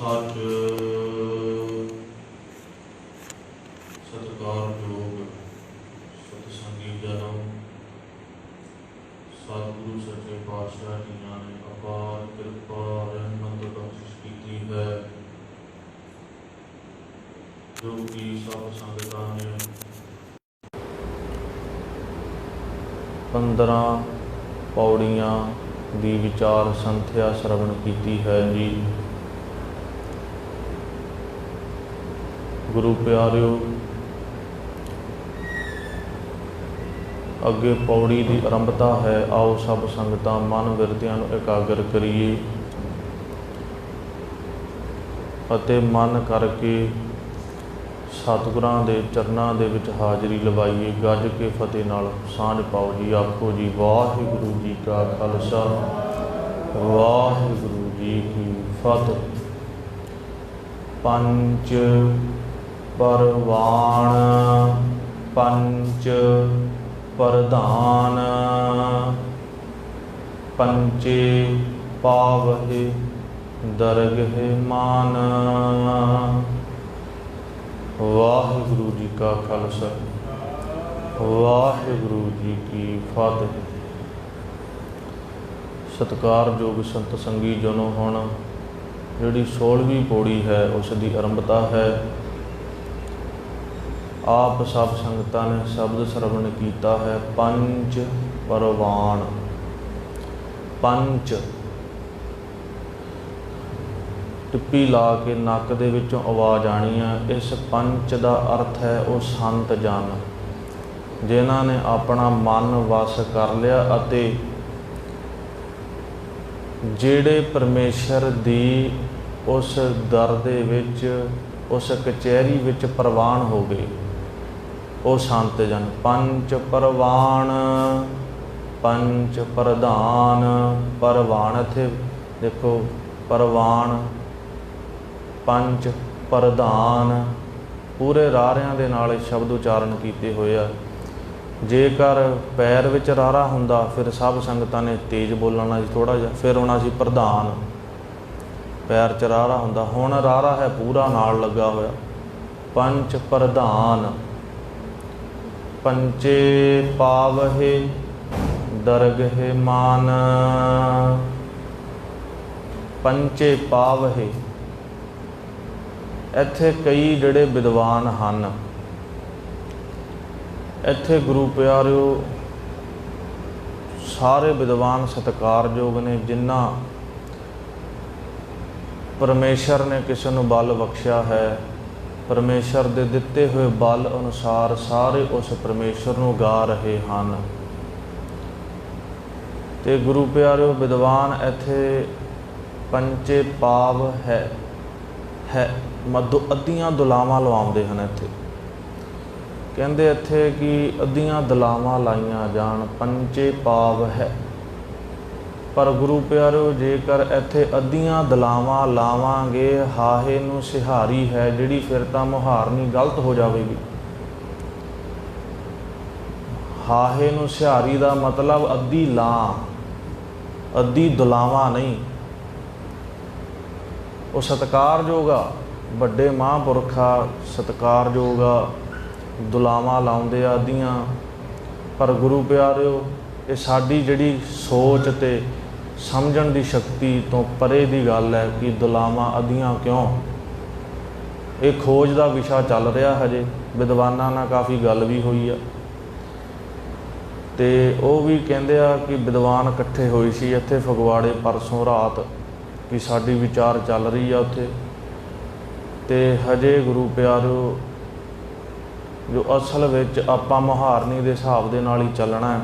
ਸੱਚ ਸਤਿਕਾਰਯੋਗ ਸਤਿਸੰਗੀ ਜਨਮ, ਸਤਿਗੁਰੂ ਸੱਚੇ ਪਾਤਸ਼ਾਹ ਜੀ ਨੇ ਅਪਾਰ ਕਿਰਪਾ, ਰਹਿਮਤ ਬਖਸ਼ਿਸ਼ ਕੀਤੀ ਹੈ। ਜੋ ਕਿ ਸਭ ਸੰਗਤਾਂ ਨੇ 15 ਪੌੜੀਆਂ ਦੀ ਵਿਚਾਰ ਸੰਥਿਆ ਸ਼ਰਵਣ ਕੀਤੀ ਹੈ ਜੀ। ਗੁਰੂ ਪਿਆਰਿਓ, ਅੱਗੇ ਪੌੜੀ ਦੀ ਆਰੰਭਤਾ ਹੈ, ਆਓ ਸਭ ਸੰਗਤਾਂ ਮਨ ਵਿਰਤਿਆਂ ਨੂੰ ਇਕਾਗਰ ਕਰੀਏ ਅਤੇ ਮਨ ਕਰਕੇ ਸਤਿਗੁਰਾਂ ਦੇ ਚਰਨਾਂ ਦੇ ਵਿੱਚ ਹਾਜ਼ਰੀ ਲਵਾਈਏ। ਗੱਜ ਕੇ ਫਤਿਹ ਨਾਲ ਸਾਂਝ ਪਾਓ ਜੀ ਆਖੋ ਜੀ। ਵਾਹਿਗੁਰੂ ਜੀ ਕਾ ਖਾਲਸਾ। ਵਾਹਿਗੁਰੂ ਜੀ ਕੀ ਫਤਿਹ। ਪੰਜ ਪਰਵਾਣ ਪੰਚ ਪ੍ਰਧਾਨ। ਪੰਚੇ ਪਾਵਹਿ ਦਰਗਹਿ ਮਾਨ। ਵਾਹਿਗੁਰੂ ਜੀ ਕਾ ਖਾਲਸਾ। ਵਾਹਿਗੁਰੂ ਜੀ ਕੀ ਫਤਿਹ। ਸਤਿਕਾਰਯੋਗ ਸੰਤ ਸੰਗੀ ਜਨੋ ਹੁਣ, ਜਿਹੜੀ 16ਵੀਂ ਪੌੜੀ ਹੈ, ਉਸ ਦੀ ਆਰੰਭਤਾ ਹੈ। ਆਪ ਸਭ ਸੰਗਤਾਂ ਨੇ ਸ਼ਬਦ ਸਰਵਣ ਕੀਤਾ ਹੈ, ਪੰਜ ਪਰਵਾਨ ਪੰਜ। ਟਿੱਪੀ ਲਾ ਕੇ ਨੱਕ ਦੇ ਵਿੱਚੋਂ ਆਵਾਜ਼ ਆਣੀ ਹੈ। ਇਸ ਪੰਚ ਦਾ ਅਰਥ ਹੈ ਉਹ ਸੰਤ ਜਨ, ਜਿਨ੍ਹਾਂ ਨੇ ਆਪਣਾ ਮਨ ਵਸ ਕਰ ਲਿਆ ਅਤੇ ਜਿਹੜੇ ਪਰਮੇਸ਼ਰ ਦੀ ਉਸ ਦਰ ਦੇ ਵਿੱਚ, ਉਸ ਕਚਹਿਰੀ ਵਿੱਚ ਪ੍ਰਵਾਨ ਹੋ ਗਏ। ਉਹ ਸੰਤ ਜਨ ਪੰਜ ਪਰਵਾਨ ਪੰਜ ਪ੍ਰਧਾਨ ਪਰਵਾਨ ਇੱਥੇ ਦੇਖੋ ਪਰਵਾਨ ਪੰਜ ਪ੍ਰਧਾਨ, ਪੂਰੇ ਰਾਰਿਆਂ ਦੇ ਨਾਲ ਸ਼ਬਦ ਉਚਾਰਨ ਕੀਤੇ ਹੋਏ ਆ। ਜੇਕਰ ਪੈਰ ਵਿੱਚ ਰਾਰਾ ਹੁੰਦਾ, ਫਿਰ ਸਭ ਸੰਗਤਾਂ ਨੇ ਤੇਜ਼ ਬੋਲਣਾ ਸੀ ਥੋੜਾ ਜਿਹਾ, ਫਿਰ ਹੋਣਾ ਸੀ ਪ੍ਰਧਾਨ। ਪੈਰ ਚ ਰਾਰਾ ਹੁੰਦਾ, ਹੁਣ ਰਾਰਾ ਹੈ ਪੂਰਾ ਨਾਲ ਲੱਗਾ ਹੋਇਆ। ਪੰਜ ਪ੍ਰਧਾਨ। ਪੰਚੇ ਪਾਵਹਿ ਦਰਗਹਿ ਮਾਨ। ਪੰਚੇ ਪਾਵਹਿ, ਇੱਥੇ ਕਈ ਜਿਹੜੇ ਵਿਦਵਾਨ ਹਨ। ਇੱਥੇ ਗੁਰੂ ਪਿਆਰਿਓ, ਸਾਰੇ ਵਿਦਵਾਨ ਸਤਿਕਾਰਯੋਗ ਨੇ, ਜਿਨ੍ਹਾਂ ਪਰਮੇਸ਼ਰ ਨੇ ਕਿਸੇ ਨੂੰ ਬਲ ਬਖਸ਼ਿਆ ਹੈ। ਪਰਮੇਸ਼ਰ ਦੇ ਦਿੱਤੇ ਹੋਏ ਬਲ ਅਨੁਸਾਰ ਸਾਰੇ ਉਸ ਪਰਮੇਸ਼ਰ ਨੂੰ ਗਾ ਰਹੇ ਹਨ। ਤੇ ਗੁਰੂ ਪਿਆਰਿਓ, ਵਿਦਵਾਨ, ਇੱਥੇ ਪੰਚੇ ਪਾਵ ਹੈ ਹੈ, ਮਧੁ ਅੱਧੀਆਂ ਦੁਲਾਵਾਂ ਲਵਾਉਂਦੇ ਹਨ ਇੱਥੇ। ਕਹਿੰਦੇ ਇੱਥੇ ਕਿ ਅੱਧੀਆਂ ਦੁਲਾਵਾਂ ਲਾਈਆਂ ਜਾਣ ਪੰਚੇ ਪਾਵ ਹੈ। ਪਰ ਗੁਰੂ ਪਿਆਰਿਓ ਜੇਕਰ ਇੱਥੇ ਅੱਧੀਆਂ ਦਲਾਵਾਂ ਲਾਵਾਂਗੇ, ਹਾਹੇ ਨੂੰ ਸਿਹਾਰੀ ਹੈ ਜਿਹੜੀ ਫਿਰ ਤਾਂ ਮੁਹਾਰਨੀ ਗਲਤ ਹੋ ਜਾਵੇਗੀ। ਹਾਹੇ ਨੂੰ ਸਿਹਾਰੀ ਦਾ ਮਤਲਬ ਅੱਧੀ ਲਾਂ, ਅੱਧੀ ਦੁਲਾਵਾਂ ਨਹੀਂ। ਉਹ ਸਤਕਾਰਯੋਗ ਆ, ਵੱਡੇ ਮਹਾਂਪੁਰਖਾ ਸਤਕਾਰਯੋਗ ਆ, ਦੁਲਾਵਾਂ ਲਾਉਂਦੇ ਆ ਅੱਧੀਆਂ। ਪਰ ਗੁਰੂ ਪਿਆਰਿਓ ਇਹ ਸਾਡੀ ਜਿਹੜੀ ਸੋਚ ਤੇ ਸਮਝਣ ਦੀ ਸ਼ਕਤੀ ਤੋਂ ਪਰੇ ਦੀ ਗੱਲ ਹੈ ਕਿ ਦੁਲਾਵਾਂ ਅਧੀਆਂ ਕਿਉਂ? ਇਹ ਖੋਜ ਦਾ ਵਿਸ਼ਾ ਚੱਲ ਰਿਹਾ ਹਜੇ। ਵਿਦਵਾਨਾਂ ਨਾਲ ਕਾਫੀ ਗੱਲ ਵੀ ਹੋਈ ਆ। ਤੇ ਉਹ ਵੀ ਕਹਿੰਦੇ ਆ ਕਿ ਵਿਦਵਾਨ ਇਕੱਠੇ ਹੋਏ ਸੀ ਇੱਥੇ ਫਗਵਾੜੇ ਪਰਸੋਂ ਰਾਤ ਕਿ ਸਾਡੀ ਵਿਚਾਰ ਚੱਲ ਰਹੀ ਆ ਉੱਥੇ। ਤੇ ਹਜੇ ਗੁਰੂ ਪਿਆਰਿਓ, ਜੋ ਅਸਲ ਵਿੱਚ ਆਪਾਂ ਮੁਹਾਰਨੀ ਦੇ ਹਿਸਾਬ ਦੇ ਨਾਲ ਹੀ ਚੱਲਣਾ ਹੈ,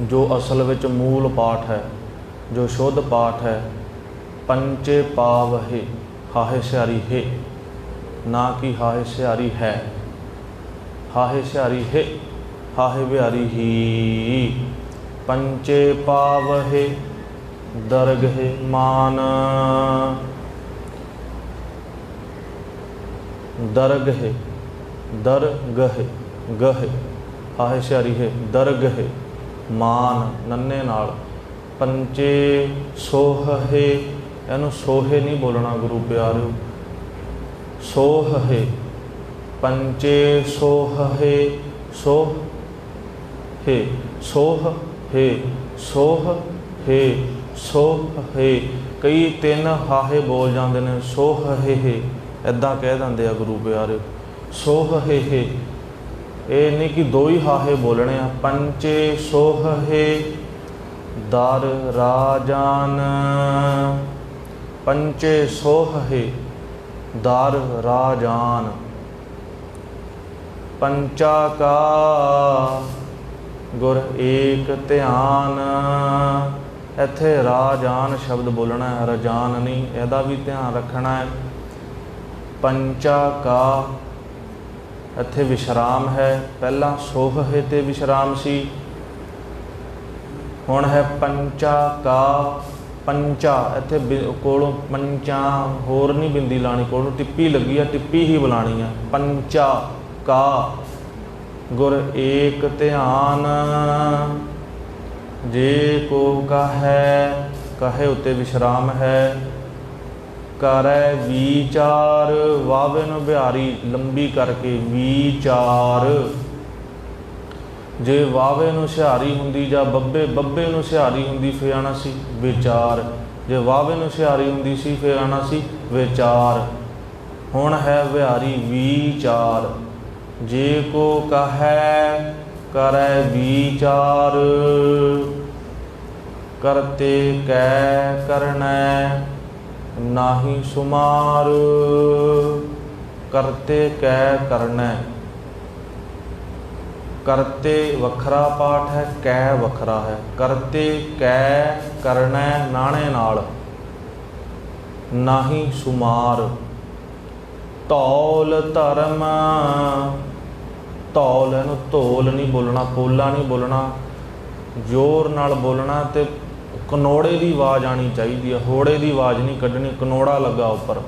ਜੋ ਅਸਲ ਵਿੱਚ ਮੂਲ ਪਾਠ ਹੈ ਜੋ ਸ਼ੁੱਧ ਪਾਠ ਹੈ, ਪੰਚੇ ਪਾਵਹਿ ਹਾਹੇ ਸਿਆਰੀ ਹੈ। ਨਾ ਕਿ ਹਾਹੇ ਸਿਆਰੀ ਹੈ। ਹਾਹੇ ਸਿਆਰੀ ਹੈ, ਹਾਹੇ ਬਿਹਾਰੀ ਹੀ। ਪੰਚੇ ਪਾਵਹਿ ਦਰਗਹਿ ਮਾਨ। ਦਰਗਹਿ ਦਰਗਹਿ ਗਹਿ ਹਾਹੇ ਸਿਆਰੀ ਹੈ ਦਰਗਹਿ ਮਾਨ। ਨੰਨੇ ਨਾਲ ਪੰਚੇ ਸੋਹੇ ਇਹਨੂੰ ਸੋਹੇ ਨਹੀਂ ਬੋਲਣਾ ਗੁਰੂ ਪਿਆਰਿਓ। ਸੋਹ ਹੈ ਪੰਚੇ ਸੋਹ ਹੈ ਸੋਹ ਹੈ ਸੋਹ ਹੇ ਸੋਹ ਹੇ ਸੋਹ ਹੇ ਕਈ ਤਿੰਨ ਹਾਹੇ ਬੋਲ ਜਾਂਦੇ ਨੇ ਸੋਹ ਹੇ ਹੈ ਐਦਾਂ ਕਹਿ ਦਿੰਦੇ ਆ ਗੁਰੂ ਪਿਆਰਿਓ। ਸੋਹ ਹੇ ਹੈ ਇਹ ਨਹੀਂ ਕਿ ਦੋ ਹੀ ਹਾਹੇ ਬੋਲਣੇ ਆ। ਪੰਚੇ ਸੋਹ ਹੇ ਦਰ ਰਾਜਾਨ। ਪੰਚੇ ਸੋਹ ਹੈ ਦਰ ਰਾਜਾਨ। ਪੰਚਾ ਕਾ ਗੁਰ ਏਕ ਧਿਆਨ। ਇੱਥੇ ਰਾਜਾਨ ਸ਼ਬਦ ਬੋਲਣਾ ਹੈ, ਰਜਾਨ ਨਹੀਂ, ਇਹਦਾ ਵੀ ਧਿਆਨ ਰੱਖਣਾ ਹੈ। ਪੰਚਾ ਕਾ ਇੱਥੇ ਵਿਸ਼ਰਾਮ ਹੈ, ਪਹਿਲਾਂ ਸੋਹ ਹੈ ਤੇ ਵਿਸ਼ਰਾਮ ਸੀ। ਹੁਣ ਹੈ ਪੰਚਾ ਕਾ ਪੰਚਾ, ਇੱਥੇ ਕੋਲੋਂ ਪੰਚਾ, ਹੋਰ ਨਹੀਂ ਬਿੰਦੀ ਲਾਣੀ, ਕੋਲੋਂ ਟਿੱਪੀ ਲੱਗੀ ਆ, ਟਿੱਪੀ ਹੀ ਬੁਲਾਣੀ ਆ। ਪੰਚਾ ਕਾ, ਗੁਰ ਏਕ ਧਿਆਨ, ਜੇ ਕੋ ਕਹੈ ਕਹੇ ਉਤੇ ਵਿਸ਼ਰਾਮ ਹੈ। ਕਰੈ ਵਿਚਾਰ ਵਾਵੇ ਬਿਹਾਰੀ, ਲੰਬੀ ਕਰਕੇ ਵਿਚਾਰ। ਜੇ ਵਾਵੇ ਨੂੰ ਸਿਹਾਰੀ ਹੁੰਦੀ ਜਾਂ ਬੱਬੇ ਬੱਬੇ ਨੂੰ ਸਿਹਾਰੀ ਹੁੰਦੀ, ਫੇਰ ਆਣਾ ਸੀ ਵਿਚਾਰ। ਜੇ ਵਾਵੇ ਨੂੰ ਸਿਹਾਰੀ ਹੁੰਦੀ ਸੀ, ਫੇਰ ਆਣਾ ਸੀ ਵਿਚਾਰ। ਹੁਣ ਹੈ ਵਿਹਾਰੀ ਵਿਚਾਰ। ਜੇ ਕੋ ਕਹੈ, ਕਰੈ ਵਿਚਾਰ। ਕਰਤੇ ਕੈ ਕਰਨੈ, ਨਾਹੀ ਸੁਮਾਰ। ਕਰਤੇ ਕੈ ਕਰਨੈ। ਕਰਤੇ ਵੱਖਰਾ ਪਾਠ ਹੈ ਕੈ ਵੱਖਰਾ ਹੈ। ਕਰਤੇ ਕੈ ਕਰਨਾ, ਨਾਣੇ ਨਾਲ ਨਾਹੀ ਸੁਮਾਰ। ਤੌਲ ਧਰਮ, ਤੌਲ ਇਹਨੂੰ ਧੌਲ ਨਹੀਂ ਬੋਲਣਾ, ਪੋਲਾ ਨਹੀਂ ਬੋਲਣਾ, ਜ਼ੋਰ ਨਾਲ ਬੋਲਣਾ ਤੇ ਕਨੋੜੇ ਦੀ ਆਵਾਜ਼ ਆਣੀ ਚਾਹੀਦੀ ਹੈ। ਹੋੜੇ ਦੀ ਆਵਾਜ਼ ਨਹੀਂ ਕੱਢਣੀ, ਕਨੋੜਾ ਲੱਗਾ ਉੱਪਰ।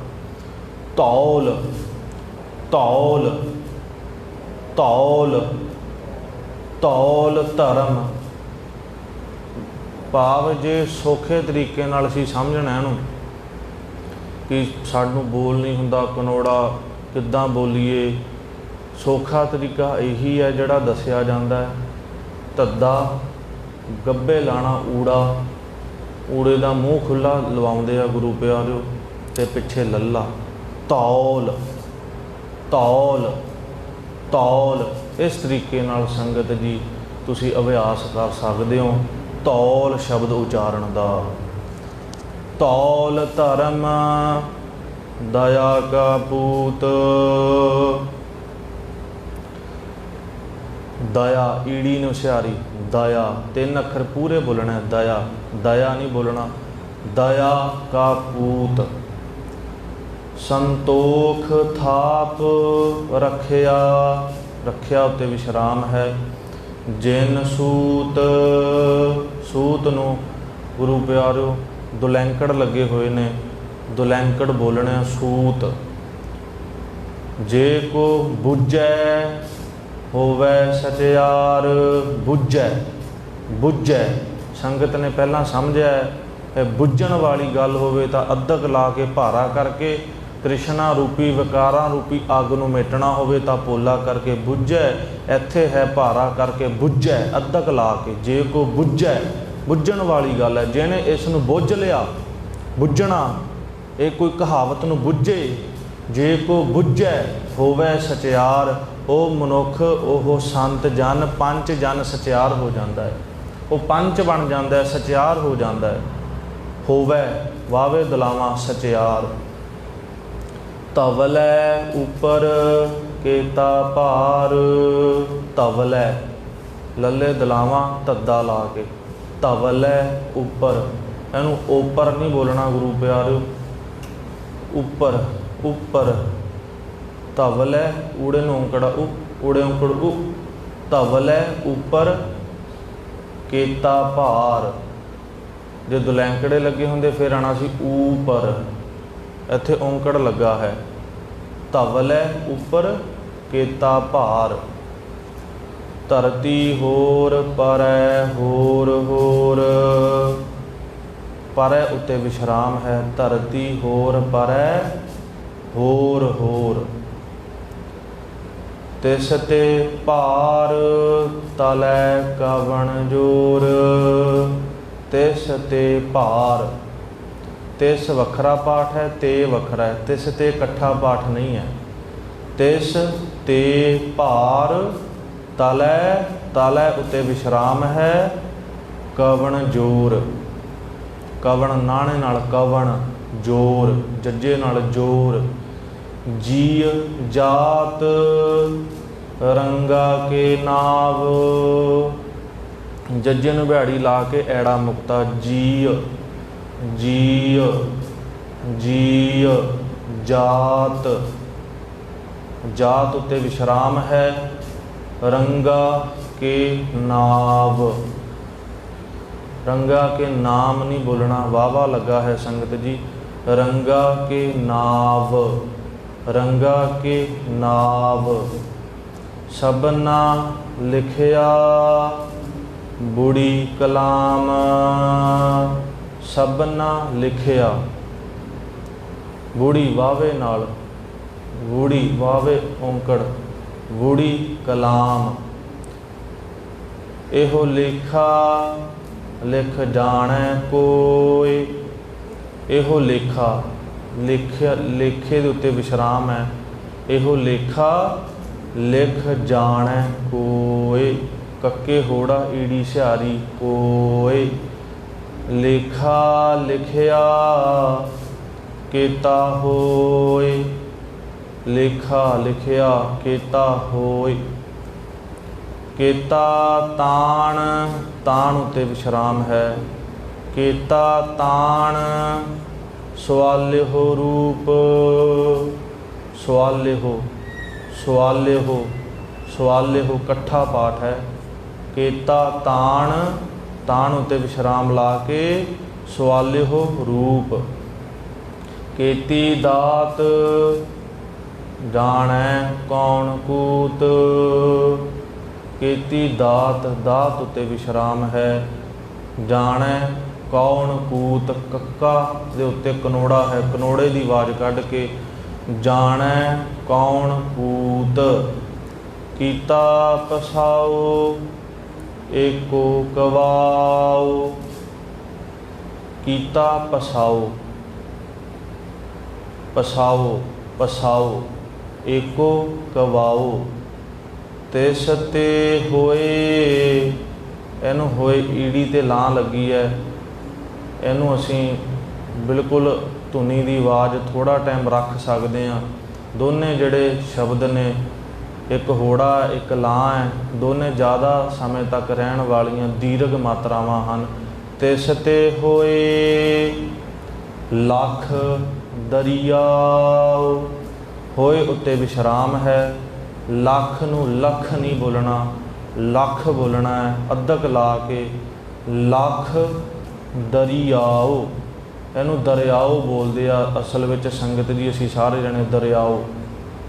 ਧੌਲ ਧੌਲ ਧੌਲ ਤੌਲ ਧਰਮ। ਭਾਵ ਜੇ ਸੌਖੇ ਤਰੀਕੇ ਨਾਲ ਅਸੀਂ ਸਮਝਣਾ ਇਹਨੂੰ, ਕਿ ਸਾਨੂੰ ਬੋਲ ਨਹੀਂ ਹੁੰਦਾ, ਕਨੋੜਾ ਕਿੱਦਾਂ ਬੋਲੀਏ। ਸੌਖਾ ਤਰੀਕਾ ਇਹੀ ਹੈ ਜਿਹੜਾ ਦੱਸਿਆ ਜਾਂਦਾ ਹੈ, ਧੱਦਾ, ਗੱਬੇ ਲਾਣਾ, ਊੜਾ। ਊੜੇ ਦਾ ਮੂੰਹ ਖੁੱਲਾ ਲਵਾਉਂਦੇ ਆ ਗੁਰੂ ਪਿਆਰਿਓ, ਤੇ ਪਿੱਛੇ ਲੱਲਾ। ਤੌਲ ਤੌਲ ਤੌਲ। ਇਸ ਤਰੀਕੇ ਨਾਲ ਸੰਗਤ ਜੀ, ਤੁਸੀਂ ਅਭਿਆਸ ਕਰ ਸਕਦੇ ਹੋ। ਤੌਲ ਸ਼ਬਦ ਉਚਾਰਨ ਦਾ। ਤੌਲ ਧਰਮ ਦਇਆ ਕਾ ਪੂਤ। ਦਇਆ ਈੜੀ ਨੂੰ ਸਿਆਰੀ ਦਇਆ ਤਿੰਨ ਅੱਖਰ ਪੂਰੇ ਬੋਲਣਾ ਦਇਆ ਦਇਆ ਨਹੀਂ ਬੋਲਣਾ, ਦਇਆ ਕਾ ਪੂਤ। ਸੰਤੋਖ ਥਾਪ ਰੱਖਿਆ। ਰੱਖਿਆ ਉੱਤੇ ਵਿਸ਼ਰਾਮ ਹੈ। ਜਿਨ ਸੂਤ ਸੂਤ ਨੂੰ ਗੁਰੂ ਪਿਆਰਿਓ, ਦੁਲੈਂਕੜ ਲੱਗੇ ਹੋਏ ਨੇ। ਦੁਲੈਂਕੜ ਬੋਲਣਾ ਸੂਤ। ਜੇ ਕੋ ਬੁੱਝੈ, ਹੋਵੇ ਸਚਿਆਰ, ਬੁੱਝੈ ਬੁੱਝੈ। ਸੰਗਤ ਨੇ ਪਹਿਲਾਂ ਸਮਝਿਆ ਹੈ ਬੁੱਝਣ ਵਾਲੀ ਗੱਲ ਹੋਵੇ ਤਾਂ ਅੱਧਕ ਲਾ ਕੇ ਭਾਰਾ ਕਰਕੇ ਕ੍ਰਿਸ਼ਨਾ ਰੂਪੀ, ਵਿਕਾਰਾਂ ਰੂਪੀ ਅੱਗ ਨੂੰ ਮੇਟਣਾ ਹੋਵੇ ਤਾਂ ਪੋਲਾ ਕਰਕੇ ਬੁੱਝੈ, ਇੱਥੇ ਹੈ ਭਾਰਾ ਕਰਕੇ ਬੁੱਝੈ, ਅੱਧਕ ਲਾ ਕੇ ਜੇ ਕੋ ਬੁੱਝੈ, ਬੁੱਝਣ ਵਾਲੀ ਗੱਲ ਹੈ, ਜਿਹਨੇ ਇਸ ਨੂੰ ਬੁੱਝ ਲਿਆ, ਬੁੱਝਣਾ, ਇਹ ਕੋਈ ਕਹਾਵਤ ਨੂੰ ਬੁੱਝੇ, ਜੇ ਕੋ ਬੁੱਝੈ, ਹੋਵੇ ਸਚਿਆਰ, ਉਹ ਮਨੁੱਖ, ਉਹ ਸੰਤ ਜਨ ਪੰਚ ਜਨ ਸਚਿਆਰ ਹੋ ਜਾਂਦਾ ਹੈ। ਉਹ ਪੰਚ ਬਣ ਜਾਂਦਾ ਹੈ, ਸਚਿਆਰ ਹੋ ਜਾਂਦਾ ਹੈ। ਹੋਵੇ ਵਾਵੇ ਦਲਾਵਾਂ ਸਚਿਆਰ। ਤਵਲੇ ਉਪਰ ਕੇਤਾ ਭਾਰ। ਤਵਲੇ, ਲੱਲੇ ਦਲਾਵਾਂ ਤੱਦਾ ਲਾ ਕੇ। ਤਵਲੇ ਉੱਪਰ, ਇਹਨੂੰ ਉੱਪਰ ਨਹੀਂ ਬੋਲਣਾ ਗੁਰੂ ਪਿਆਰਿਓ ਉੱਪਰ ਉੱਪਰ। ਤਵਲੇ ਊੜੇ ਨੂੰ ਓਂਕੜਾ ਉ, ਊੜੇ ਓਂਕੜ ਉ। ਤਵਲੇ ਉੱਪਰ ਕੇਤਾ ਭਾਰ। ਜੇ ਦੁਲੈਂਕੜੇ ਲੱਗੇ ਹੁੰਦੇ, ਫਿਰ ਆਣਾ ਸੀ ਊਪਰ। ਇੱਥੇ ਓਂਕੜ ਲੱਗਾ ਹੈ। ਧਵਲੇ ਉੱਪਰ ਕੀਤਾ ਭਾਰ। ਧਰਤੀ ਹੋਰ, ਪਰੈ ਹੋਰ ਹੋਰ। ਪਰੈ ਉਤੇ ਵਿਸ਼ਰਾਮ ਹੈ। ਧਰਤੀ ਹੋਰ, ਪਰੈ ਹੋਰ ਹੋਰ। ਤਿਸ ਤੇ ਭਾਰ ਤਲੈ ਕਵਣ ਜੋਰ। ਤਿਸ ਤੇ ਭਾਰ ਤਿਸ ਵੱਖਰਾ ਪਾਠ ਹੈ, ਤੇ ਵੱਖਰਾ ਹੈ। ਤਿਸ ਤੇ ਇਕੱਠਾ ਪਾਠ ਨਹੀਂ ਹੈ। ਤਿਸ ਤੇ ਭਾਰ ਤਲੈ ਤਲੈ ਉਤੇ ਵਿਸ਼ਰਾਮ ਹੈ, ਕਵਣ ਜੋਰ। ਕਵਣ ਨਾਣੇ ਨਾਲ ਕਵਣ ਜੋਰ, ਜੱਜੇ ਨਾਲ ਜੋਰ। ਜੀ ਜਾਤ ਰੰਗਾ ਕੇ ਨਾਵ। ਜੱਜੇ ਨੂੰ ਬਿਹਾੜੀ ਲਾ ਕੇ ਐੜਾ ਮੁਕਤਾ। ਜੀ ਜੀਅ ਜੀਅ, ਜਾਤ। ਜਾਤ ਉਤੇ ਵਿਸ਼ਰਾਮ ਹੈ, ਰੰਗਾ ਕੇ ਨਾਵ। ਰੰਗਾ ਕੇ ਨਾਮ ਨਹੀਂ ਬੋਲਣਾ ਵਾਵਾ ਲੱਗਾ ਹੈ ਸੰਗਤ ਜੀ। ਰੰਗਾ ਕੇ ਨਾਵ, ਰੰਗਾ ਕੇ ਨਾਵ। ਸਭਨਾ ਲਿਖਿਆ ਬੁੜੀ ਕਲਾਮ। ਸਭਨਾ ਲਿਖਿਆ। ਗੂੜੀ ਵਾਵੇ ਨਾਲ ਗੂੜੀ ਵਾਵੇ ਔਂਕੜ ਗੂੜੀ ਕਲਾਮ। ਇਹੋ ਲੇਖਾ ਲਿਖ ਜਾਣੈ ਕੋਈ। ਇਹੋ ਲੇਖਾ ਲਿਖਿਆ, ਲੇਖੇ ਦੇ ਉੱਤੇ ਵਿਸ਼ਰਾਮ ਹੈ। ਇਹੋ ਲੇਖਾ ਲਿਖ ਜਾਣੈ ਕੋਏ ਕੱਕੇ ਹੋੜਾ ਈੜੀ ਸਿਹਾਰੀ ਕੋਏ ਲੇਖਾ ਲਿਖਿਆ ਕੀਤਾ ਹੋਏ। ਲੇਖਾ ਲਿਖਿਆ ਕੀਤਾ ਹੋਏ। ਕੀਤਾ ਤਾਣ ਤਾਣ ਉਤੇ ਵਿਸ਼ਰਾਮ ਹੈ। ਕੀਤਾ ਤਾਣ ਸਵਾਲਿਓ ਰੂਪ। ਸਵਾਲਿਓ ਸਵਾਲਿਓ ਸਵਾਲਿਓ ਇਕੱਠਾ ਪਾਠ ਹੈ। ਕੀਤਾ ਤਾਣ ਤਾਣ ਉਤੇ ਵਿਸ਼ਰਾਮ ਲਾ ਕੇ ਸਵਾਲਿਓ ਰੂਪ। ਕੀਤੀ ਦਾਤ ਜਾਣੈ ਕੌਣ ਕੂਤ। ਕੀਤੀ ਦਾਤ ਦਾਤ ਉਤੇ ਵਿਸ਼ਰਾਮ ਹੈ। ਜਾਣੈ ਕੌਣ ਕੂਤ, ਕੱਕਾ ਦੇ ਉੱਤੇ ਕਨੋੜਾ ਹੈ। ਕਨੋੜੇ ਦੀ ਆਵਾਜ਼ ਕੱਢ ਕੇ ਜਾਣੈ ਕੌਣ ਕੂਤ। ਕੀਤਾ ਪਸਾਓ ਏਕੋ ਕਵਾਓ ਕੀਤਾ ਪਸਾਓ। ਪਸਾਓ ਪਸਾਓ, ਏਕੋ ਕਵਾਓ ਤੇ ਸਤੇ ਹੋਏ, ਇਹਨੂੰ ਹੋਏ ਈੜੀ ਤੇ ਲਾਂ ਲੱਗੀ ਹੈ ਇਹਨੂੰ ਅਸੀਂ ਬਿਲਕੁਲ ਧੁਨੀ ਦੀ ਆਵਾਜ਼ ਥੋੜਾ ਟਾਈਮ ਰੱਖ ਸਕਦੇ ਹਾਂ। ਦੋਨੇ ਜਿਹੜੇ ਸ਼ਬਦ ਨੇ ਇੱਕ ਹੋੜਾ, ਇੱਕ ਲਾਂ ਹੈ। ਦੋਨੇ ਜ਼ਿਆਦਾ ਸਮੇਂ ਤੱਕ ਰਹਿਣ ਵਾਲੀਆਂ ਦੀਰਘ ਮਾਤਰਾਵਾਂ ਹਨ। ਤਿਸ ਤੇ ਹੋਏ ਲੱਖ ਦਰਿਆਓ। ਹੋਏ ਉੱਤੇ ਵਿਸ਼ਰਾਮ ਹੈ। ਲੱਖ ਨੂੰ ਲੱਖ ਨਹੀਂ ਬੋਲਣਾ। ਲੱਖ ਬੋਲਣਾ ਹੈ। ਅੱਧਕ ਲਾ ਕੇ ਲੱਖ ਦਰਿਆਓ। ਇਹਨੂੰ ਦਰਿਆਓ ਬੋਲਦੇ ਆ। ਅਸਲ ਵਿੱਚ ਸੰਗਤ ਜੀ, ਅਸੀਂ ਸਾਰੇ ਜਣੇ ਦਰਿਆਓ।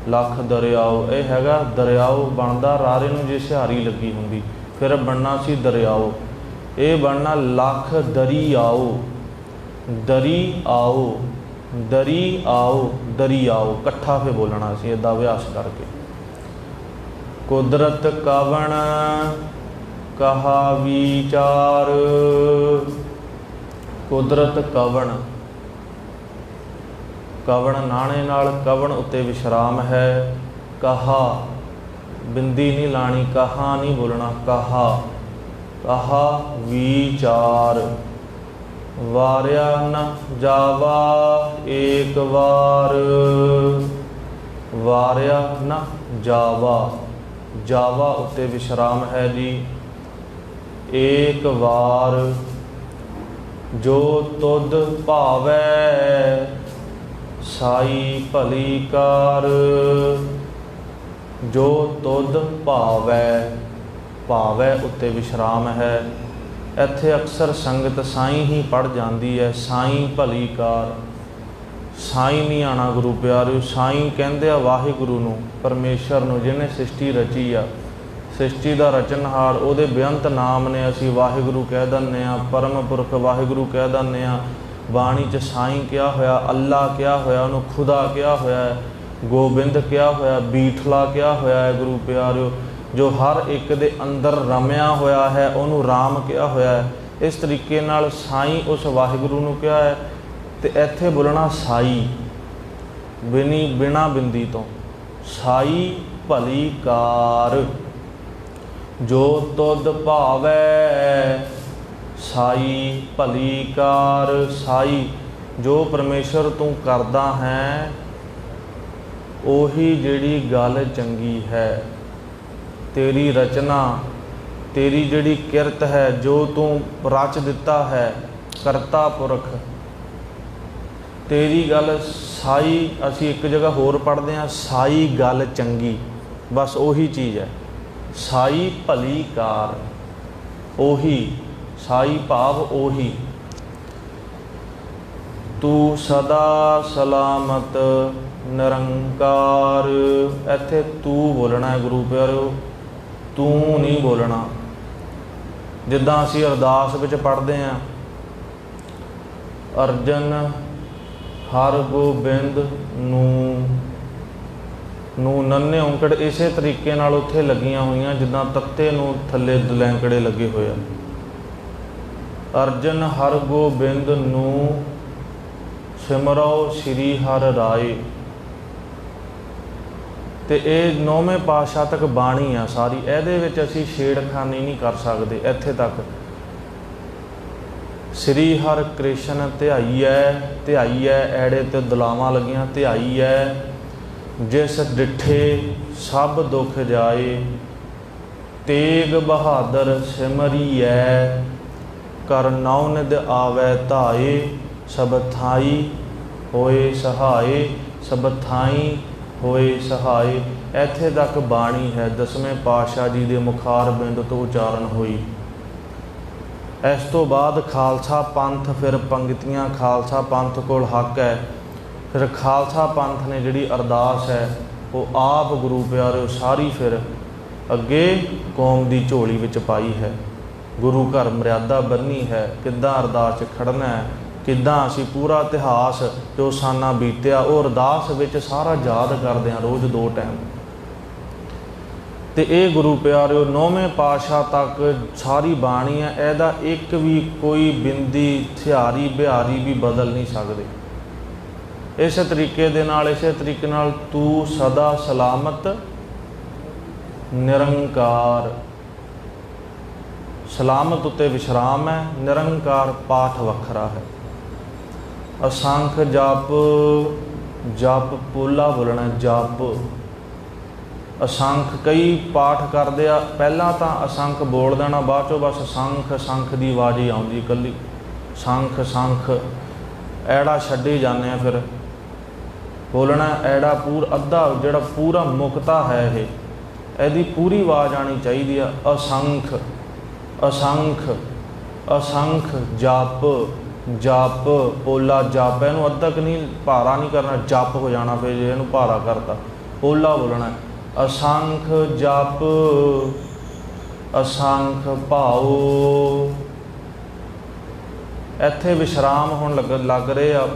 ਲੱਖ ਦਰਿਆਓ, ਇਹ ਹੈਗਾ ਦਰਿਆਓ ਬਣਦਾ ਰਾਰੇ ਨੂੰ ਜੇ ਸਿਹਾਰੀ ਲੱਗੀ ਹੁੰਦੀ, ਫਿਰ ਬਣਨਾ ਸੀ ਦਰਿਆਓ। ਇਹ ਬਣਨਾ ਲੱਖ ਦਰਿਆਓ ਦਰੀ ਆਓ ਦਰੀ ਆਓ ਦਰਿਆਓ ਇਕੱਠਾ ਫੇ ਬੋਲਣਾ ਸੀ ਇਹਦਾ ਅਭਿਆਸ ਕਰਕੇ। ਕੁਦਰਤ ਕਵਣ ਕਹਾ ਵਿਚਾਰ, ਕੁਦਰਤ ਕਵਣ ਕਵਣ ਨਾਣੇ ਨਾਲ ਕਵਣ ਉੱਤੇ ਵਿਸ਼ਰਾਮ ਹੈ? ਕਹਾ, ਬਿੰਦੀ ਨਹੀਂ ਲਾਣੀ, ਕਹਾ ਨਹੀਂ ਬੋਲਣਾ, ਕਹਾ ਕਹਾ ਵਿਚਾਰ। ਵਾਰਿਆ ਨ ਜਾਵਾ ਏਕ ਵਾਰ। ਵਾਰਿਆ ਨ ਜਾਵਾ ਜਾਵਾ ਉੱਤੇ ਵਿਸ਼ਰਾਮ ਹੈ ਜੀ, ਏਕ ਵਾਰ। ਜੋ ਤੁਧ ਭਾਵੈ ਸਾਈ ਭਲੀ ਕਾਰ, ਜੋ ਤੁਧ ਭਾਵੈ ਭਾਵੈ ਉੱਤੇ ਵਿਸ਼ਰਾਮ ਹੈ। ਇੱਥੇ ਅਕਸਰ ਸੰਗਤ ਸਾਈ ਹੀ ਪੜ ਜਾਂਦੀ ਹੈ, ਸਾਈ ਭਲੀ ਕਾਰ। ਸਾਈ ਨਹੀਂ ਆਣਾ ਗੁਰੂ ਪਿਆਰਿਓ, ਸਾਈ ਕਹਿੰਦੇ ਆ ਵਾਹਿਗੁਰੂ ਨੂੰ, ਪਰਮੇਸ਼ਰ ਨੂੰ, ਜਿਹਨੇ ਸ੍ਰਿਸ਼ਟੀ ਰਚੀ ਆ। ਸ੍ਰਿਸ਼ਟੀ ਦਾ ਰਚਨਹਾਰ ਉਹਦੇ ਬੇਅੰਤ ਨਾਮ ਨੇ ਅਸੀਂ ਵਾਹਿਗੁਰੂ ਕਹਿ ਦਿੰਦੇ ਆ ਪਰਮ ਪੁਰਖ ਵਾਹਿਗੁਰੂ ਕਹਿ ਦਿੰਦੇ ਆ ਬਾਣੀ ਚ ਸਾਈਂ ਕਿਹਾ ਹੋਇਆ, ਅੱਲਾ ਕਿਹਾ ਹੋਇਆ, ਉਹਨੂੰ ਖੁਦਾ ਕਿਹਾ ਹੋਇਆ ਹੈ, ਗੋਬਿੰਦ ਕਿਹਾ ਹੋਇਆ, ਬੀਠਲਾ ਕਿਹਾ ਹੋਇਆ ਹੈ, ਗੁਰੂ ਪਿਆਰਿਓ, ਜੋ ਹਰ ਇੱਕ ਦੇ ਅੰਦਰ ਰਮਿਆ ਹੋਇਆ ਹੈ, ਉਹਨੂੰ RAM ਕਿਹਾ ਹੋਇਆ ਹੈ। ਇਸ ਤਰੀਕੇ ਨਾਲ ਸਾਈਂ ਉਸ ਵਾਹਿਗੁਰੂ ਨੂੰ ਕਿਹਾ ਹੈ ਤੇ ਇੱਥੇ ਬੋਲਣਾ ਸਾਈ, ਬਿਨੀ ਬਿਨਾ ਬਿੰਦੀ ਤੋਂ। ਸਾਈ ਭਲੀ ਕਾਰ, ਜੋ ਤੁਧ ਭਾਵੈ ਸਾਈ ਭਲੀ ਕਾਰ ਸਾਈ, ਜੋ ਪਰਮੇਸ਼ਰ ਤੂੰ ਕਰਦਾ ਹੈ, ਉਹੀ ਜਿਹੜੀ ਗੱਲ ਚੰਗੀ ਹੈ। ਤੇਰੀ ਰਚਨਾ, ਤੇਰੀ ਜਿਹੜੀ ਕਿਰਤ ਹੈ, ਜੋ ਤੂੰ ਰਚ ਦਿੱਤਾ ਹੈ, ਕਰਤਾ ਪੁਰਖ। ਤੇਰੀ ਗੱਲ ਸਾਈ, ਅਸੀਂ ਇੱਕ ਜਗ੍ਹਾ ਹੋਰ ਪੜ੍ਹਦੇ ਹਾਂ, ਸਾਈ ਗੱਲ ਚੰਗੀ, ਬਸ ਉਹੀ ਚੀਜ਼ ਹੈ। ਸਾਈ ਭਲੀ ਕਾਰ, ਉਹੀ ਸਾਈ ਭਾਵ ਉਹੀ। ਤੂੰ ਸਦਾ ਸਲਾਮਤ, ਨਿਰੰਕਾਰ। ਇੱਥੇ ਤੂੰ ਬੋਲਣਾ ਹੈ ਗੁਰੂ ਪਿਆਰਿਓ, ਤੂੰ ਨਹੀਂ ਬੋਲਣਾ। ਜਿੱਦਾਂ ਅਸੀਂ ਅਰਦਾਸ ਵਿੱਚ ਪੜ੍ਹਦੇ ਹਾਂ, ਅਰਜਨ ਹਰ ਗੋਬਿੰਦ ਨੂੰ ਨੂੰ ਨੰਨੇ ਔਂਕੜ ਇਸੇ ਤਰੀਕੇ ਨਾਲ ਉੱਥੇ ਲੱਗੀਆਂ ਹੋਈਆਂ, ਜਿੱਦਾਂ ਤੱਤੇ ਨੂੰ ਥੱਲੇ ਦਲੈਂਕੜੇ ਲੱਗੇ ਹੋਏ ਆ। ਅਰਜਨ ਹਰ ਗੋਬਿੰਦ ਨੂੰ ਸਿਮਰੋ ਸ੍ਰੀ ਹਰ ਰਾਏ। ਤੇ ਇਹ ਨੌਵੇਂ ਪਾਤਸ਼ਾਹ ਤੱਕ ਬਾਣੀ ਆ ਸਾਰੀ। ਇਹਦੇ ਵਿੱਚ ਅਸੀਂ ਛੇੜਖਾਨੀ ਨਹੀਂ ਕਰ ਸਕਦੇ ਇੱਥੇ ਤੱਕ। ਸ੍ਰੀ ਹਰ ਕ੍ਰਿਸ਼ਨ ਧਿਆਈਐ ਧਿਆਈਐ, ਐੜੇ ਤੇ ਦੁਲਾਵਾਂ ਲੱਗੀਆਂ, ਧਿਆਈਐ। ਜਿਸ ਡਿਠੇ ਸਭ ਦੁਖ ਜਾਏ, ਤੇਗ ਬਹਾਦਰ ਸਿਮਰੀਐ। ਕਰ ਨੌ ਨਿਦ ਆਵੈ ਧਾਏ, ਸਭ ਥਾਈ ਹੋਏ ਸਹਾਏ, ਸਭ ਥਾਈ ਹੋਏ ਸਹਾਏ। ਇੱਥੇ ਤੱਕ ਬਾਣੀ ਹੈ, ਦਸਵੇਂ ਪਾਤਸ਼ਾਹ ਜੀ ਦੇ ਮੁਖਾਰ ਬਿੰਦ ਤੋਂ ਉਚਾਰਨ ਹੋਈ। ਇਸ ਤੋਂ ਬਾਅਦ ਖਾਲਸਾ ਪੰਥ ਫਿਰ ਪੰਗਤੀਆਂ, ਖਾਲਸਾ ਪੰਥ ਕੋਲ ਹੱਕ ਹੈ। ਫਿਰ ਖਾਲਸਾ ਪੰਥ ਨੇ ਜਿਹੜੀ ਅਰਦਾਸ ਹੈ, ਉਹ ਆਪ ਗੁਰੂ ਪਿਆਰਿਓ ਸਾਰੀ ਫਿਰ ਅੱਗੇ ਕੌਮ ਦੀ ਝੋਲੀ ਵਿੱਚ ਪਾਈ ਹੈ। ਗੁਰੂ ਘਰ ਮਰਿਆਦਾ ਬੰਨੀ ਹੈ, ਕਿੱਦਾਂ ਅਰਦਾਸ 'ਚ ਖੜਨਾ ਹੈ, ਕਿੱਦਾਂ ਅਸੀਂ ਪੂਰਾ ਇਤਿਹਾਸ ਜੋ ਸਾਨਾ ਬੀਤਿਆ, ਉਹ ਅਰਦਾਸ ਵਿੱਚ ਸਾਰਾ ਯਾਦ ਕਰਦੇ ਹਾਂ ਰੋਜ਼ ਦੋ ਟਾਈਮ ਤੇ ਇਹ ਗੁਰੂ ਪਿਆਰਿਓ, ਨੌਵੇਂ ਪਾਤਸ਼ਾਹ ਤੱਕ ਸਾਰੀ ਬਾਣੀ ਹੈ, ਇਹਦਾ ਇੱਕ ਵੀ ਕੋਈ ਬਿੰਦੀ, ਥਿਆਰੀ, ਬਿਹਾਰੀ ਵੀ ਬਦਲ ਨਹੀਂ ਸਕਦੇ। ਇਸੇ ਤਰੀਕੇ ਦੇ ਨਾਲ, ਇਸੇ ਤਰੀਕੇ ਨਾਲ ਤੂੰ ਸਦਾ ਸਲਾਮਤ, ਨਿਰੰਕਾਰ। ਸਲਾਮਤ ਉਤੇ ਵਿਸ਼ਰਾਮ ਹੈ, ਨਿਰੰਕਾਰ ਪਾਠ ਵੱਖਰਾ ਹੈ। ਅਸੰਖ ਜਪ ਜਪ ਪੋਲਾ ਬੋਲਣਾ ਜਪ। ਅਸੰਖ ਕਈ ਪਾਠ ਕਰਦੇ ਆ, ਪਹਿਲਾਂ ਤਾਂ ਅਸੰਖ ਬੋਲ ਦੇਣਾ, ਬਾਅਦ ਚੋਂ ਬਸ ਸੰਖ ਸੰਖ ਦੀ ਆਵਾਜ਼ ਹੀ ਆਉਂਦੀ ਇਕੱਲੀ। ਸੰਖ ਸੰਖ ਐੜਾ ਛੱਡੇ ਜਾਂਦੇ ਆ ਫਿਰ। ਬੋਲਣਾ ਐੜਾ ਪੂਰ ਅੱਧਾ, ਜਿਹੜਾ ਪੂਰਾ ਮੁਕਤਾ ਹੈ ਇਹ। ਇਹਦੀ ਪੂਰੀ ਆਵਾਜ਼ ਆਣੀ ਚਾਹੀਦੀ ਆ, ਅਸੰਖ। ਅਸੰਖ ਅਸੰਖ ਜਪ ਜਪ, ਪੋਲਾ ਜਪ, ਇਹਨੂੰ ਅੱਧਕ ਨਹੀਂ, ਭਾਰਾ ਨਹੀਂ ਕਰਨਾ, ਜਪ ਹੋ ਜਾਣਾ ਫਿਰ ਜੇ ਇਹਨੂੰ ਭਾਰਾ ਕਰਤਾ। ਪੋਲਾ ਬੋਲਣਾ ਅਸੰਖ ਜਪ, ਅਸੰਖ ਭਾਉ। ਇੱਥੇ ਵਿਸ਼ਰਾਮ ਹੁਣ ਲੱਗ ਲੱਗ ਰਹੇ ਆ।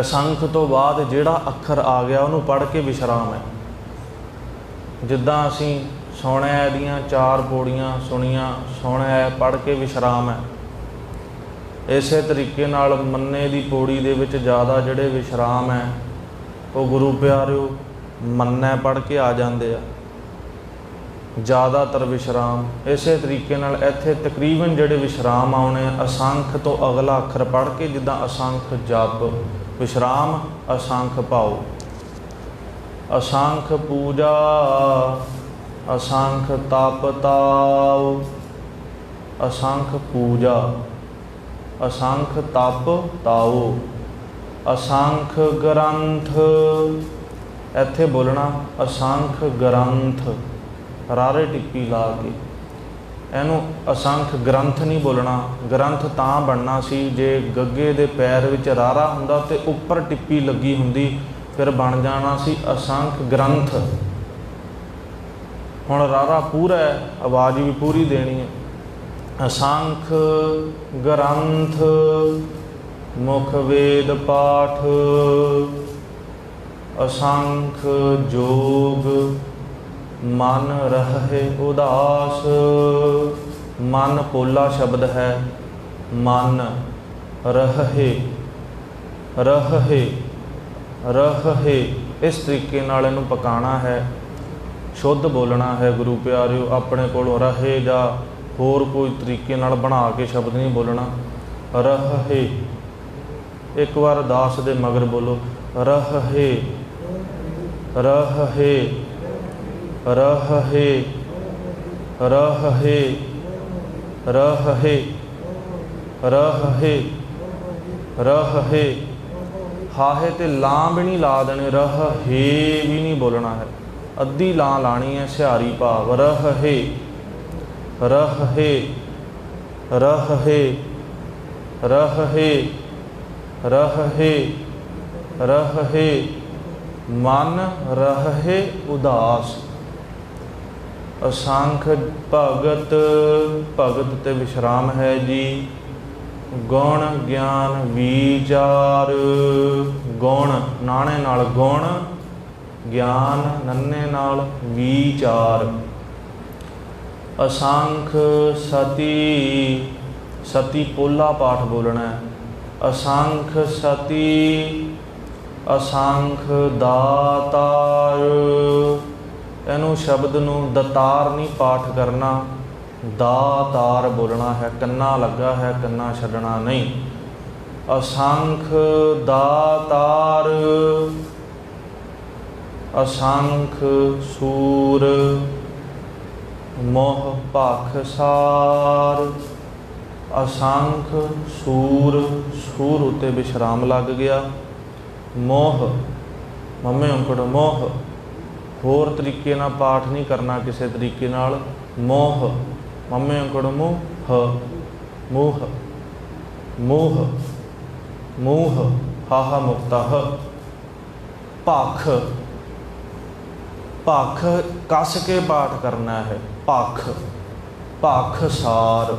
ਅਸੰਖ ਤੋਂ ਬਾਅਦ ਜਿਹੜਾ ਅੱਖਰ ਆ ਗਿਆ, ਉਹਨੂੰ ਪੜ੍ਹ ਕੇ ਵਿਸ਼ਰਾਮ ਹੈ। ਜਿੱਦਾਂ ਅਸੀਂ ਸੋਹਣਿਆ ਦੀਆਂ ਚਾਰ ਪੌੜੀਆਂ ਸੁਣੀਆਂ ਸੋਹਣਿਆ ਪੜ੍ਹ ਕੇ ਵਿਸ਼ਰਾਮ ਹੈ। ਇਸੇ ਤਰੀਕੇ ਨਾਲ ਮੰਨੇ ਦੀ ਪੌੜੀ ਦੇ ਵਿੱਚ ਜ਼ਿਆਦਾ ਜਿਹੜੇ ਵਿਸ਼ਰਾਮ ਹੈ, ਉਹ ਗੁਰੂ ਪਿਆਰਿਓ ਮੰਨੈ ਪੜ੍ਹ ਕੇ ਆ ਜਾਂਦੇ ਆ। ਜ਼ਿਆਦਾਤਰ ਵਿਸ਼ਰਾਮ, ਇਸੇ ਤਰੀਕੇ ਨਾਲ ਇੱਥੇ ਤਕਰੀਬਨ ਜਿਹੜੇ ਵਿਸ਼ਰਾਮ ਆਉਣੇ ਅਸੰਖ ਤੋਂ ਅਗਲਾ ਅੱਖਰ ਪੜ੍ਹ ਕੇ ਜਿੱਦਾਂ ਅਸੰਖ ਜਪ, ਵਿਸ਼ਰਾਮ, ਅਸੰਖ ਭਾਉ ਅਸੰਖ ਪੂਜਾ ਅਸੰਖ ਤਪ ਤਾਉ ਅਸੰਖ ਪੂਜਾ। ਅਸੰਖ ਤਪ ਤਾਉ ਅਸੰਖ ਗ੍ਰੰਥ। ਇੱਥੇ ਬੋਲਣਾ ਅਸੰਖ ਗ੍ਰੰਥ। ਰਾਰੇ ਟਿੱਪੀ ਲਾ ਕੇ। ਇਹਨੂੰ ਅਸੰਖ ਗ੍ਰੰਥ ਨਹੀਂ ਬੋਲਣਾ। ਗ੍ਰੰਥ ਤਾਂ ਬਣਨਾ ਸੀ ਜੇ ਗੱਗੇ ਦੇ ਪੈਰ ਵਿੱਚ ਰਾਰਾ ਹੁੰਦਾ ਤੇ ਉੱਪਰ ਟਿੱਪੀ ਲੱਗੀ ਹੁੰਦੀ, ਫਿਰ ਬਣ ਜਾਣਾ ਸੀ ਅਸੰਖ ਗ੍ਰੰਥ। ਹੁਣ ਰਾਰਾ ਪੂਰਾ ਹੈ, ਆਵਾਜ਼ ਵੀ ਪੂਰੀ ਦੇਣੀ ਹੈ। ਅਸੰਖ ਗ੍ਰੰਥ, ਮੁਖ ਵੇਦ ਪਾਠ, ਅਸੰਖ ਜੋਗ, ਮਨ ਰਹੇ ਉਦਾਸ, ਮਨ ਪੋਲਾ ਸ਼ਬਦ ਹੈ, ਮਨ ਰਹੇ ਰਹੇ ਰਹੇ। ਇਸ ਤਰੀਕੇ ਨਾਲ ਇਹਨੂੰ ਪਕਾਣਾ ਹੈ। ਸ਼ੁੱਧ ਬੋਲਣਾ ਹੈ ਗੁਰੂ ਪਿਆਰਿਓ, ਆਪਣੇ ਕੋਲੋਂ ਰਹੇ ਜਾਂ। ਹੋਰ ਕੋਈ ਤਰੀਕੇ ਨਾਲ ਬਣਾ ਕੇ ਸ਼ਬਦ ਨਹੀਂ ਬੋਲਣਾ। ਰਹੇ। ਇੱਕ ਵਾਰ ਦਾਸ ਦੇ ਮਗਰ ਬੋਲੋ। ਰਹੇ। ਰਹੇ। ਰਹੇ। ਰਹੇ। ਰਹੇ। ਰਹੇ। ਰਹੇ। ਹਾਹੇ ਤੇ ਲਾਂ ਵੀ ਨਹੀਂ ਲਾ ਦੇਣੇ। ਰਹੇ ਵੀ ਨਹੀਂ ਬੋਲਣਾ ਹੈ। ਅੱਧੀ ਲਾਂ ਲਾਣੀ ਹੈ ਸਿਹਾਰੀ ਭਾਵ। ਰਹੇ ਰਹੇ, ਰਹ, ਰਹੇ ਰਹੇ ਰਹੇ, ਮਨ ਰਹੇ ਉਦਾਸ। ਅਸੰਖ ਭਗਤ ਭਗਤ ਤੇ ਵਿਸ਼ਰਾਮ ਹੈ ਜੀ। ਗੁਣ ਗਿਆਨ ਵਿਚਾਰ, ਗੁਣ, ਨਾਣੇ ਨਾਲ ਗੁਣ ਗਿਆਨ ਨੰਨੇ ਨਾਲ ਵਿਚਾਰ। ਅਸੰਖ ਸਤੀ ਸਤੀ ਪੋਲਾ ਪਾਠ ਬੋਲਣਾ ਅਸੰਖ ਸਤੀ, ਅਸੰਖ ਦਾਤਾਰ। ਇਹਨੂੰ ਸ਼ਬਦ ਨੂੰ ਦਤਾਰ ਨਹੀਂ ਪਾਠ ਕਰਨਾ। ਦਾਤਾਰ ਬੋਲਣਾ ਹੈ, ਕੰਨਾ ਲੱਗਾ ਹੈ, ਕੰਨਾ ਛੱਡਣਾ ਨਹੀਂ। ਅਸੰਖ ਦਾਤਾਰ। ਅਸੰਖ ਸੂਰ ਮੋਹ ਭਖ ਅਸੰਖ ਸੂਰ ਸੂਰ ਉਤੇ ਵਿਸ਼ਰਾਮ ਲੱਗ ਗਿਆ। ਮੋਹ, ਮੰਮੇ ਉਂਕੜ ਮੋਹ। ਹੋਰ ਤਰੀਕੇ ਨਾਲ ਪਾਠ ਨਹੀਂ ਕਰਨਾ ਕਿਸੇ ਤਰੀਕੇ ਨਾਲ। ਮੋਹ, ਮੰਮੇ ਉਂਕੜ ਮੋਹ ਮੋਹ। ਮੋਹ ਮੋਹ, ਹਾਹਾ ਮੁਕਤਾ, ਹ। ਭਖ ਭਖ ਕੱਸ ਕੇ ਪਾਠ ਕਰਨਾ ਹੈ, ਭਖ ਭਖ ਸਾਰ।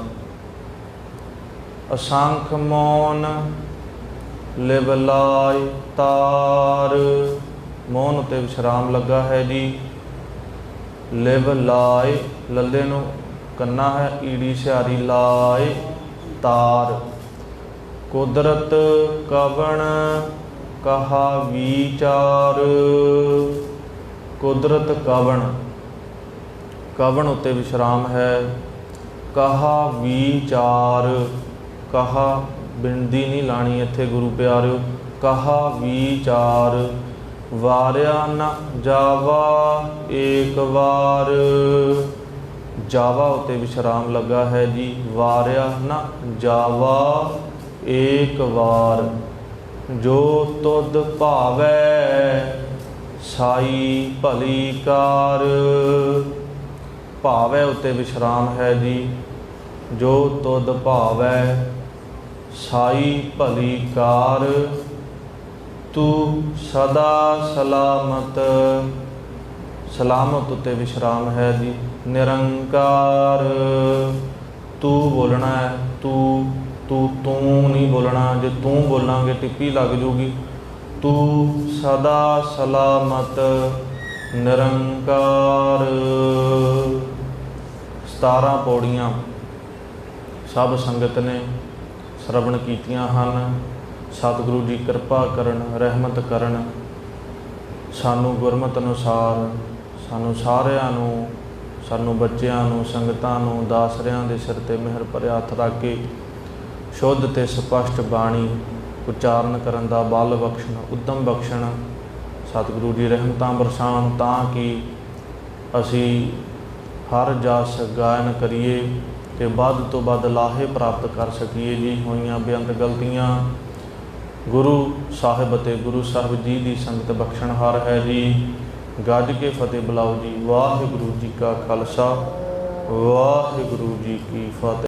ਅਸੰਖ ਮੌਨ ਲਿਵ ਲਾਇ ਤਾਰ। ਮੌਨ ਉਤੇ ਵਿਸ਼ਰਾਮ ਲੱਗਾ ਹੈ ਜੀ। ਲਿਵ ਲਾਇ, ਲੱਲੇ ਨੂੰ ਕੰਨਾ ਹੈ, ਈੜੀ ਸਿਆਰੀ ਲਾਇ ਤਾਰ। ਕੁਦਰਤ ਕਵਣ ਕਹਾ ਵਿਚਾਰ। ਕੁਦਰਤ ਕਵਣ ਕਵਣ ਉਤੇ ਵਿਸ਼ਰਾਮ ਹੈ? ਕਹਾ ਵਿਚਾਰ, ਕਹਾ ਬਿੰਦੀ ਨਹੀਂ ਲਾਣੀ ਇੱਥੇ ਗੁਰੂ ਪਿਆਰਿਓ, ਕਹਾ ਵਿਚਾਰ, ਵਾਰਿਆ ਨਾ ਜਾਵਾ ਏਕ ਵਾਰ। ਜਾਵਾ ਉਤੇ ਵਿਸ਼ਰਾਮ ਲੱਗਾ ਹੈ ਜੀ, ਵਾਰਿਆ ਨਾ ਜਾਵਾ ਏਕ ਵਾਰ। ਜੋ ਤੁਧ ਭਾਵੈ ਸਾਈ ਭਲੀ ਕਾਰ। ਭਾਵੈ ਉਤੇ ਵਿਸ਼ਰਾਮ ਹੈ ਜੀ, ਜੋ ਤੁਧ ਭਾਵੈ। ਸਾਈ ਭਲੀ ਕਾਰ, ਤੂੰ ਸਦਾ ਸਲਾਮਤ। ਸਲਾਮਤ ਉਤੇ ਵਿਸ਼ਰਾਮ ਹੈ ਜੀ, ਨਿਰੰਕਾਰ। ਤੂੰ ਬੋਲਣਾ ਹੈ, ਤੂੰ ਤੂੰ ਤੂੰ ਨਹੀਂ ਬੋਲਣਾ। ਜੇ ਤੂੰ ਬੋਲਾਂਗੇ, ਟਿੱਪੀ ਲੱਗ ਜੂਗੀ। ਤੂੰ ਸਦਾ ਸਲਾਮਤ ਨਿਰੰਕਾਰ। 17 ਪੌੜੀਆਂ ਸਭ ਸੰਗਤ ਨੇ ਸ਼ਰਵਣ ਕੀਤੀਆਂ ਹਨ। ਸਤਿਗੁਰੂ ਜੀ ਕਿਰਪਾ ਕਰਨ, ਰਹਿਮਤ ਕਰਨ। ਸਾਨੂੰ ਗੁਰਮਤ ਅਨੁਸਾਰ, ਸਾਨੂੰ ਸਾਰਿਆਂ ਨੂੰ, ਸਾਨੂੰ ਬੱਚਿਆਂ ਨੂੰ, ਸੰਗਤਾਂ ਨੂੰ, ਦਾਸਰਿਆਂ ਦੇ ਸਿਰ ਤੇ ਮਿਹਰ ਭਰਿਆ ਹੱਥ ਰੱਖ ਕੇ ਸ਼ੁੱਧ ਤੇ ਸਪਸ਼ਟ ਬਾਣੀ ਉਚਾਰਨ ਕਰਨ ਦਾ ਬਲ ਬਖਸ਼ਣ, ਉਦਮ ਬਖਸ਼ਣ। ਸਤਿਗੁਰੂ ਜੀ ਰਹਿਮਤਾਂ ਬਰਸਾਣ ਤਾਂ ਕਿ ਅਸੀਂ ਹਰ ਜਸ ਗਾਇਨ ਕਰੀਏ ਤੇ ਵੱਧ ਤੋਂ ਵੱਧ ਲਾਹੇ ਪ੍ਰਾਪਤ ਕਰ ਸਕੀਏ। ਜੀ ਹੋਈਆਂ ਬੇਅੰਤ ਗਲਤੀਆਂ, ਗੁਰੂ ਸਾਹਿਬ ਅਤੇ ਗੁਰੂ ਸਾਹਿਬ ਜੀ ਦੀ ਸੰਗਤ ਬਖਸ਼ਣਹਾਰ ਹੈ ਜੀ। ਗੱਜ ਕੇ ਫਤਿਹ ਬੁਲਾਓ ਜੀ। ਵਾਹਿਗੁਰੂ ਜੀ ਕਾ ਖਾਲਸਾ, ਵਾਹਿਗੁਰੂ ਜੀ ਕੀ ਫਤਿਹ।